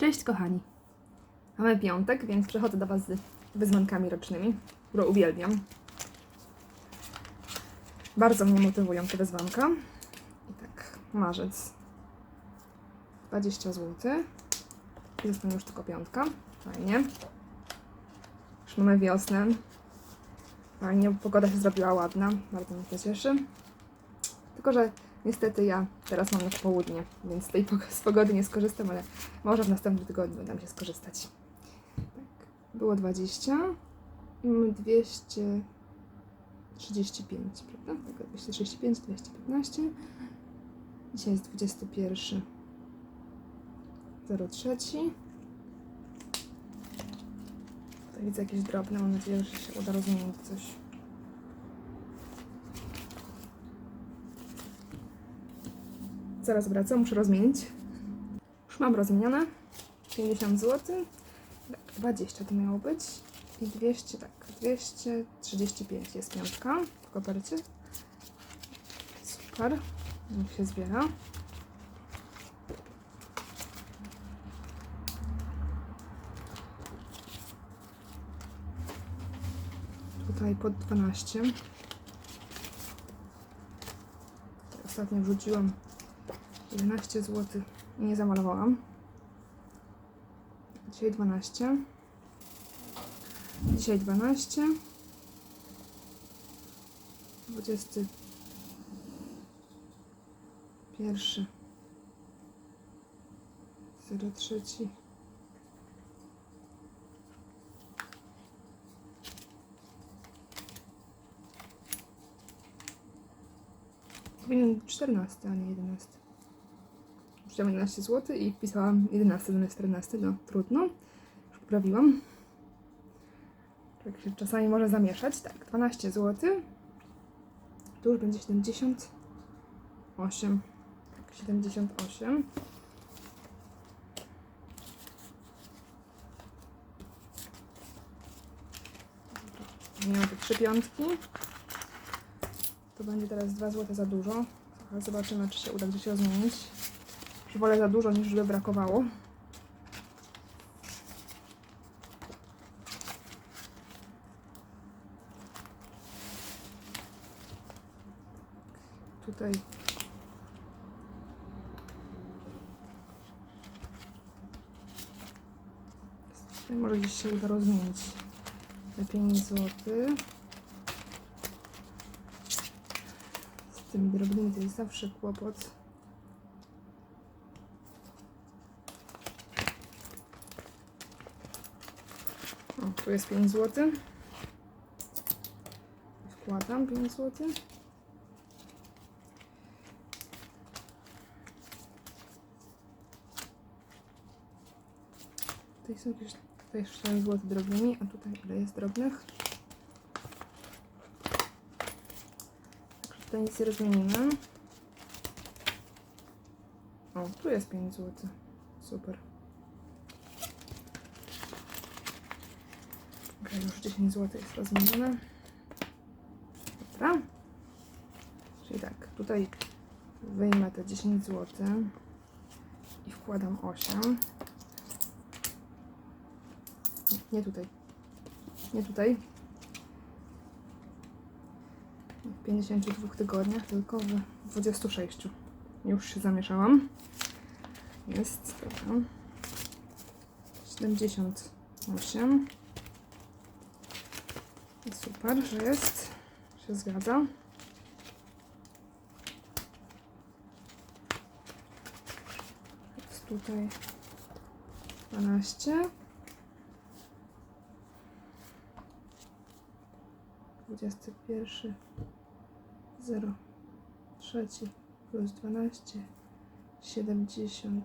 Cześć kochani. Mamy piątek, więc przechodzę do Was z wyzwankami rocznymi, które uwielbiam. Bardzo mnie motywują te wyzwanka. I tak, marzec 20 zł. I zostanie już tylko piątka. Fajnie. Już mamy wiosnę. Fajnie, pogoda się zrobiła ładna. Bardzo mnie to cieszy. Tylko, że niestety ja teraz mam na południe, więc z tej pogody nie skorzystam, ale może w następnym tygodniu uda mi się skorzystać. Tak, było 20 i mamy 235, prawda? Tak, 235, 215. Dzisiaj jest 21 03. Tutaj widzę jakieś drobne, mam nadzieję, że się uda rozmienić coś. Zaraz wracam, muszę rozmienić. Już mam rozmienione. 50 zł. Tak, 20 to miało być. I 200, tak, 235 jest piątka w kopercie. Super. Niech się zbiera. Tutaj pod 12. Ostatnio wrzuciłam 11 zł nie zamalowałam. Dzisiaj 12. Dzisiaj 12. 20. Pierwszy. 03. Powinien być 14, a nie 11. Wrzuciłam 11 zł i wpisałam 11 zamiast 14. No trudno. Już poprawiłam. Tak się czasami może zamieszać. Tak, 12 zł. Tu już będzie 78. Tak, 78. Miałam te trzy piątki. To będzie teraz 2 zł za dużo. Zobaczymy, czy się uda gdzieś rozmienić. Że wolę za dużo, niż żeby brakowało. Tutaj Tutaj może gdzieś się uda rozmienić te 5 zł. Z tymi drobnymi to jest zawsze kłopot. O, tu jest 5 zł. Wkładam 5 zł. Tutaj są jakieś tutaj 4 zł drobnymi, a tutaj ile jest drobnych? Także tutaj nic nie rozmienimy. O, tu jest 5 zł. Super. Ok, już 10 zł jest rozmienione. Dobra. Czyli tak, tutaj wyjmę te 10 zł i wkładam 8. Nie, nie tutaj. Nie tutaj. W 52 tygodniach, tylko w 26. Już się zamieszałam. Jest, dobra. 78. Super, że jest. Się zgadza. Jest tutaj 12. 21 0 trzeci plus 12 78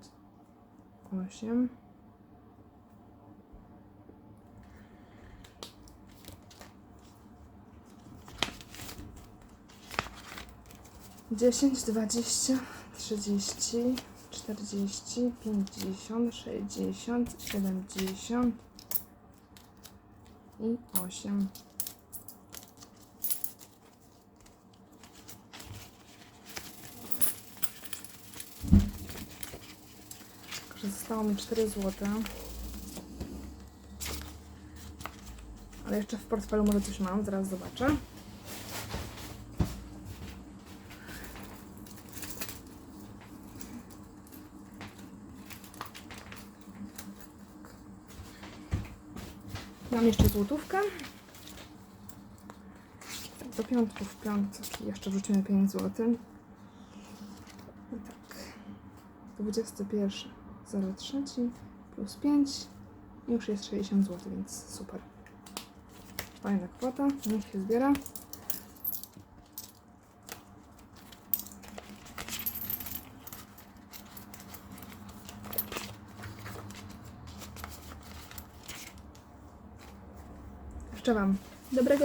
10, 20, 30, 40, 50, 60, 70 i 8. Jeszcze zostało mi 4 zł. Ale jeszcze w portfelu może coś mam, zaraz zobaczę. Mam jeszcze złotówkę. Do piątku w piątce, czyli jeszcze wrzucimy 5 zł. I tak. 21 03 plus 5 już jest 60 zł, więc super. Fajna kwota, niech się zbiera. Życzę Wam dobrego